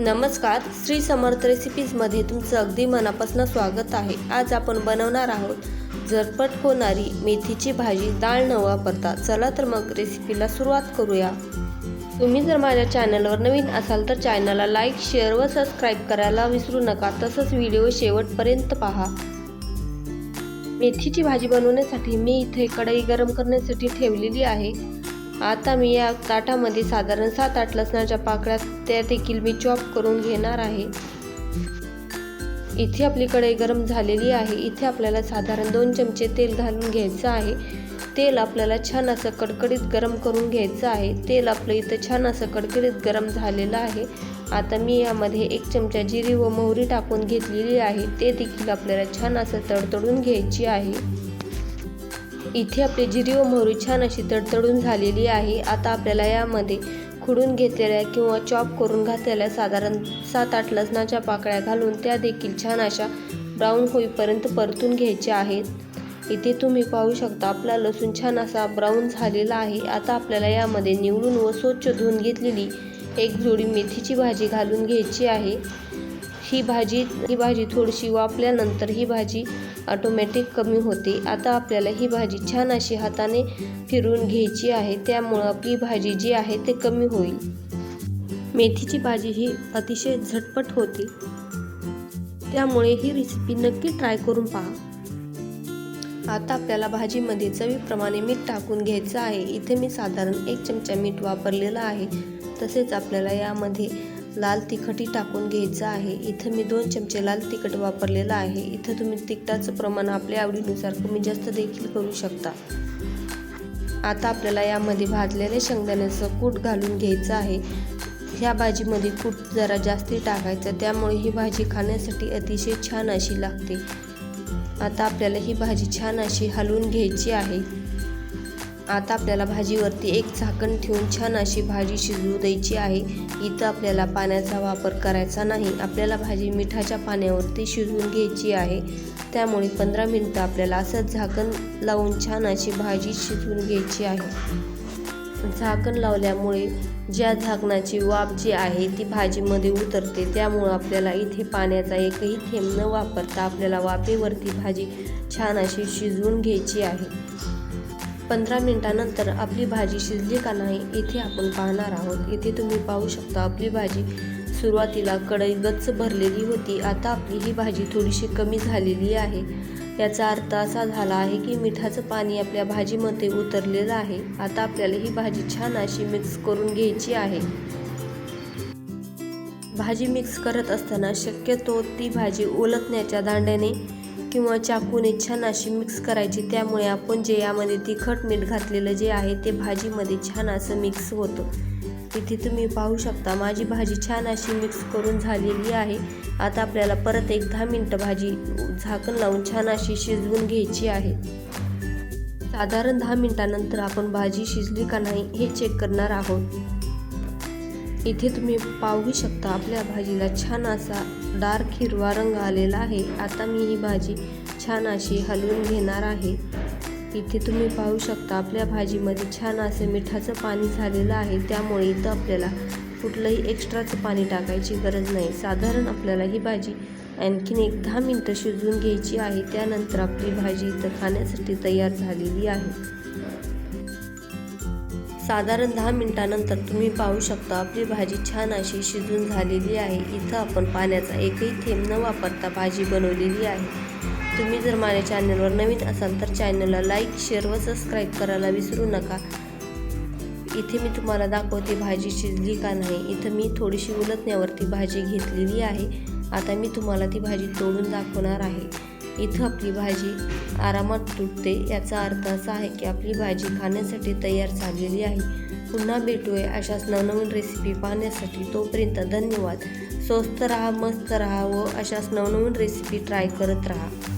नमस्कार श्री समर्थ रेसिपीजमध्ये तुमचं अगदी मनापासून स्वागत आहे. आज आपण बनवणार आहोत झटपट होणारी मेथीची भाजी. डाळ न वापरता चला तर मग रेसिपीला सुरुवात करूया. तुम्ही जर माझ्या चॅनलवर नवीन असाल तर चॅनलला लाईक शेअर व सबस्क्राईब करायला विसरू नका. तसंच व्हिडिओ शेवटपर्यंत पहा. मेथीची भाजी बनवण्यासाठी मी इथे कढई गरम करण्यासाठी ठेवलेली आहे. आता मी या ताटामध्ये साधारण सात आठ लसणाच्या पाकळ्या त्या देखील मी चॉप करून घेणार आहे. इथे आपली कढई गरम झालेली आहे. इथे आपल्याला साधारण दोन चमचे तेल घालून घ्यायचं आहे. तेल आपल्याला छान असं कडकडीत गरम करून घ्यायचं आहे. तेल आपलं इथं छान असं कडकडीत गरम झालेलं आहे. आता मी यामध्ये एक चमचा जिरी व मोहरी टाकून घेतलेली आहे. ते देखील आपल्याला छान असं तडतडून घ्यायची आहे. इथे आपली जिरी व मोहरी छान अशी तडतडून झालेली आहे. आता आपल्याला यामध्ये खुडून घेतलेल्या किंवा चॉप करून घातलेल्या साधारण सात आठ लसणाच्या पाकळ्या घालून त्या देखील छान अशा ब्राऊन होईपर्यंत परतून घ्यायच्या आहेत. इथे तुम्ही पाहू शकता आपला लसूण छान असा ब्राऊन झालेला आहे. आता आपल्याला यामध्ये निवडून व स्वच्छ धुवून घेतलेली एक जोडी मेथीची भाजी घालून घ्यायची आहे. ही भाजी ही भाजी थोडीशी वापल्यानंतर ही भाजी ऑटोमॅटिक कमी होते. आता आपल्याला ही भाजी छान अशी हाताने फिरून घ्यायची आहे. त्यामुळं आपली भाजी जी आहे ते कमी होईल. मेथीची भाजी ही अतिशय झटपट होते. त्यामुळे ही रेसिपी नक्की ट्राय करून पहा. आता आपल्याला भाजीमध्ये चवीप्रमाणे मीठ टाकून घ्यायचं आहे. इथे मी साधारण एक चमचा मीठ वापरलेलं आहे. तसेच आपल्याला यामध्ये लाल तिखटही टाकून घ्यायचं आहे. इथं मी दोन चमचे लाल तिखट वापरलेलं आहे. इथं तुम्ही तिखटाचं प्रमाण आपल्या आवडीनुसार कमी जास्त देखील करू शकता. आता आपल्याला यामध्ये भाजलेल्या शेंगदाण्याचं कूट घालून घ्यायचं आहे. ह्या भाजीमध्ये कूट जरा जास्ती टाकायचं त्यामुळे ही भाजी खाण्यासाठी अतिशय छान अशी लागते. आता आपल्याला ही भाजी छान अशी हलवून घ्यायची आहे. आता आपल्याला भाजीवरती एक झाकण ठेवून छान अशी भाजी शिजवू द्यायची आहे. इथं आपल्याला पाण्याचा वापर करायचा नाही. आपल्याला भाजी मिठाच्या पाण्यावरती शिजवून घ्यायची आहे. त्यामुळे पंधरा मिनटं आपल्याला असं झाकण लावून छान अशी भाजी शिजवून घ्यायची आहे. झाकण लावल्यामुळे ज्या झाकणाची वाफ जी आहे ती भाजीमध्ये उतरते. त्यामुळं आपल्याला इथे पाण्याचा एकही थेंब न वापरता आपल्याला वाफेवरती भाजी छान अशी शिजवून घ्यायची आहे. पंधरा मिनटानंतर आपली भाजी शिजली का नाही इथे आपण पाहणार आहोत. इथे तुम्ही पाहू शकता आपली भाजी सुरुवातीला कढई गच्च भरलेली होती. आता आपली ही भाजी थोडीशी कमी झालेली आहे. याचा अर्थ असा झाला आहे की मिठाचं पाणी आपल्या भाजीमध्ये उतरलेलं आहे. आता आपल्याला ही भाजी छान अशी मिक्स करून घ्यायची आहे. भाजी मिक्स करत असताना शक्यतो ती भाजी ओलतण्याच्या दांड्याने किंवा चाकूने छान अशी मिक्स करायची. त्यामुळे आपण जे यामध्ये तिखट मीठ घातलेलं जे आहे ते भाजीमध्ये छान असं मिक्स होतं. इथे तुम्ही पाहू शकता माझी भाजी छान अशी मिक्स करून झालेली आहे. आता आपल्याला परत एक दहा मिनटं भाजी झाकण लावून छान अशी शिजवून घ्यायची आहे. साधारण दहा मिनटानंतर आपण भाजी शिजली का नाही हे चेक करणार आहोत. इथे तुम्ही पाहू शकता आपल्या भाजीला छान असा डार्क हिरवा रंग आलेला आहे. आता मी ही भाजी छान अशी हलवून घेणार आहे. इथे तुम्ही पाहू शकता आपल्या भाजीमध्ये छान असे मिठाचं पाणी झालेलं आहे. त्यामुळे इथं आपल्याला कुठलंही एक्स्ट्राचं पाणी टाकायची गरज नाही. साधारण आपल्याला ही भाजी आणखीन एक दहा मिनटं शिजवून घ्यायची आहे. त्यानंतर आपली भाजी इथं खाण्यासाठी तयार झालेली आहे. साधारण दहा मिनटानंतर तुम्ही पाहू शकता आपली भाजी छान अशी शिजून झालेली आहे. इथं आपण पाण्याचा एकही थेंब न वापरता भाजी बनवलेली आहे. तुम्ही जर माझ्या चॅनलवर नवीन असाल तर चॅनलला लाईक शेअर व सबस्क्राईब करायला विसरू नका. इथे मी तुम्हाला दाखवते भाजी शिजली का नाही. इथं मी थोडीशी उलटण्यावरती भाजी घेतलेली आहे. आता मी तुम्हाला ती भाजी तोडून दाखवणार आहे. इथं आपली भाजी आरामात तुटते. याचा अर्थ असा आहे की आपली भाजी खाण्यासाठी तयार झालेली आहे. पुन्हा भेटूया अशाच नवनवीन रेसिपी पाहण्यासाठी. तोपर्यंत धन्यवाद. स्वस्त राहा मस्त राहा व अशाच नवनवीन रेसिपी ट्राय करत राहा.